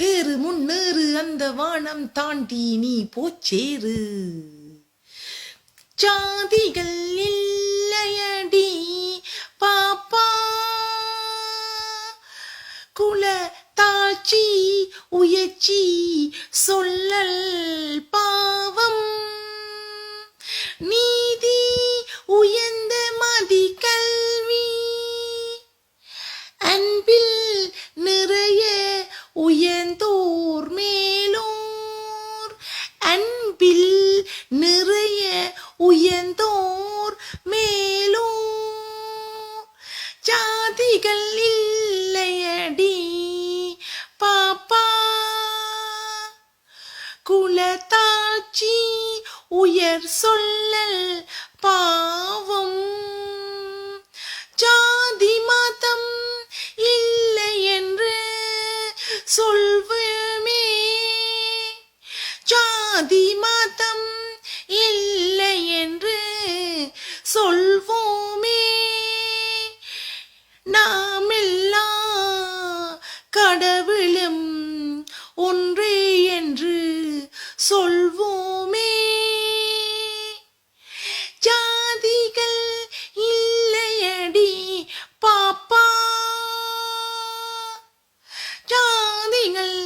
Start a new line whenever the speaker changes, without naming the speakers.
ஏறு முன்னேறு அந்த வானம் தாண்டி நீ போச்சேரு ஜாதிகள் இல்லையடி பாப்பா. குல தாழ்ச்சி உயர்ச்சி. உயர்ந்தோர் மேலும் ஜாதிகள் இல்லையடி பாப்பா. குலத்தாட்சி உயர் சொல்லல் பாவம். ஜாதி மதம் இல்லை என்று சொல்வமே. ஜாதி மதம் கடவுளும் ஒன்றே என்று சொல்வோமே. ஜாதிகள் இல்லையடி பாப்பா. ஜாதிகள்